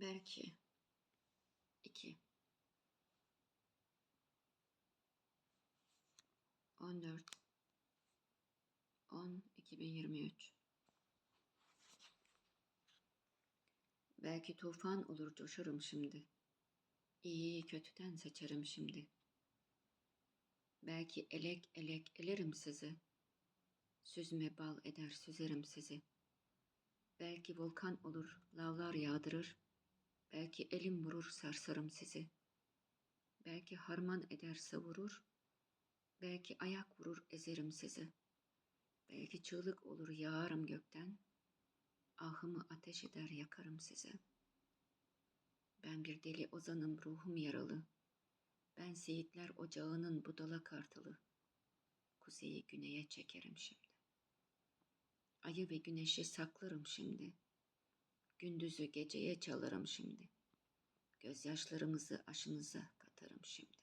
Belki. iki. On dört. On, 2023. Belki tufan olur coşarım şimdi. İyiyi kötüden seçerim şimdi. Belki elek elek elerim sizi. Süzme bal eder süzerim sizi. Belki volkan olur lavlar yağdırır. Belki elim vurur sarsarım sizi. Belki harman eder savurur. Belki ayak vurur ezerim sizi. Belki çığlık olur yağarım gökten. Ahımı ateş eder yakarım sizi. Ben bir deli ozanım ruhum yaralı. Ben seyitler ocağının budala kartalı. Kuzeyi güneye çekerim şimdi. Ayı ve güneşi saklarım şimdi. Gündüzü geceye çalarım şimdi. Gözyaşlarımızı aşınıza katarım şimdi.